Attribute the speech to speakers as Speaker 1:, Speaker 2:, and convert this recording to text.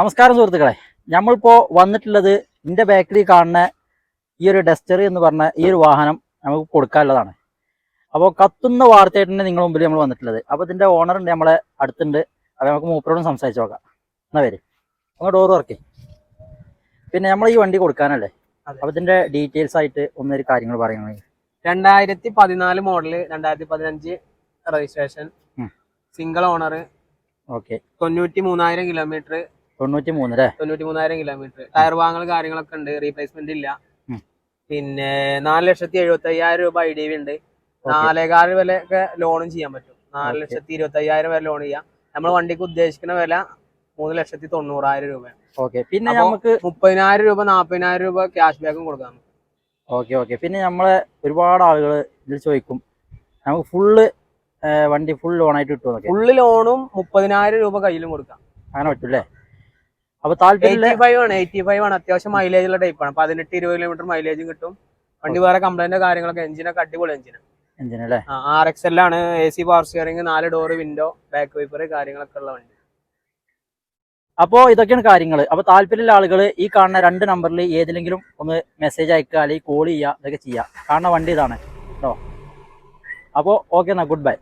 Speaker 1: നമസ്കാരം സുഹൃത്തുക്കളെ. നമ്മളിപ്പോൾ വന്നിട്ടുള്ളത് എന്റെ ബാക്കിൽ കാണുന്ന ഈ ഒരു ഡസ്റ്റർ എന്ന് പറഞ്ഞ ഈ ഒരു വാഹനം നമുക്ക് കൊടുക്കാനുള്ളതാണ്. അപ്പോൾ കത്തുന്ന വാർത്തയായിട്ടാണ് നിങ്ങളുടെ മുമ്പിൽ നമ്മൾ വന്നിട്ടുള്ളത്. അപ്പോൾ ഇതിന്റെ ഓണർ ഉണ്ട് നമ്മളെ അടുത്തുണ്ട്. അപ്പോൾ നമുക്ക് മൂപ്പരോടും സംസാരിച്ച് നോക്കാം. എന്നാ പേര്? ഒന്ന് ഡോർ തുറക്കേ. പിന്നെ നമ്മൾ ഈ വണ്ടി കൊടുക്കാനല്ലേ? അപ്പോൾ ഇതിന്റെ ഡീറ്റെയിൽസ് ആയിട്ട് ഒന്നൊരു കാര്യങ്ങൾ പറയുകയാണെങ്കിൽ
Speaker 2: രണ്ടായിരത്തി പതിനാല് മോഡൽ രണ്ടായിരത്തി പതിനഞ്ച് രജിസ്ട്രേഷൻ സിംഗിൾ ഓണർ
Speaker 1: ഓക്കെ
Speaker 2: തൊണ്ണൂറ്റി മൂന്നായിരം കിലോമീറ്റർ
Speaker 1: തൊണ്ണൂറ്റി മൂന്ന് അല്ലേ
Speaker 2: തൊണ്ണൂറ്റി മൂന്നായിരം കിലോമീറ്റർ ടയർ വാങ്ങൽ കാര്യങ്ങളൊക്കെ ഉണ്ട് റീപ്ലേസ്മെന്റ് ഇല്ല. പിന്നെ നാല് ലക്ഷത്തി എഴുപത്തി അയ്യായിരം രൂപ ഐ ഡി വി ഉണ്ട്. നാലേകാൽ വില ഒക്കെ ലോണും ചെയ്യാൻ പറ്റും. നാല്. ലക്ഷത്തി ഇരുപത്തി അയ്യായിരം വരെ ലോൺ ചെയ്യാം. നമ്മൾ വണ്ടിക്ക് ഉദ്ദേശിക്കുന്ന വില മൂന്ന് ലക്ഷത്തി തൊണ്ണൂറായിരം രൂപ
Speaker 1: ഓക്കെ പിന്നെ നമുക്ക്
Speaker 2: മുപ്പതിനായിരം രൂപ നാൽപ്പതിനായിരം രൂപ ക്യാഷ് ബാക്കും കൊടുക്കാം
Speaker 1: ഓക്കെ ഓക്കെ പിന്നെ നമ്മളെ ഒരുപാട് ആളുകൾ ഇതിൽ ചോദിക്കും നമുക്ക് ഫുള്ള് വണ്ടി ഫുൾ ലോണായിട്ട് കിട്ടുമോ?
Speaker 2: ഫുള്ള് ലോണും മുപ്പതിനായിരം രൂപ കയ്യിലും കൊടുക്കാം.
Speaker 1: അങ്ങനെ പറ്റൂല്ലേ? അപ്പൊ താല്പര്യം
Speaker 2: എയ്റ്റി ഫൈവ് ആണ്. അത്യാവശ്യം മൈലേജ് ഉള്ള ആണ്. പതിനെട്ട് ഇരുപത് കിലോമീറ്റർ മൈലേജും കിട്ടും. വണ്ടി വേറെ കംപ്ലൈന്റ് കാര്യങ്ങളൊക്കെ. എഞ്ചിനൊക്കെ അടിപൊളി എഞ്ചിനാണ്
Speaker 1: അല്ലേ?
Speaker 2: ആർ എക്സ് എൽ ആണ്. എ സി പവർ സ്റ്റിയറിംഗ് നാല് ഡോർ വിൻഡോ ബാക്ക് വൈപ്പർ കാര്യങ്ങളൊക്കെ ഉള്ള വണ്ടി.
Speaker 1: അപ്പോൾ ഇതൊക്കെയാണ് കാര്യങ്ങൾ അപ്പോൾ താല്പര്യമുള്ള ആളുകൾ ഈ കാണുന്ന രണ്ട് നമ്പറിൽ ഏതിലെങ്കിലും ഒന്ന് മെസ്സേജ് അയക്കുക അല്ലെങ്കിൽ കോൾ ചെയ്യുക ഇതൊക്കെ ചെയ്യുക. കാണുന്ന വണ്ടി ഇതാണ്. കേട്ടോ അപ്പോൾ ഓക്കെ എന്നാ ഗുഡ് ബൈ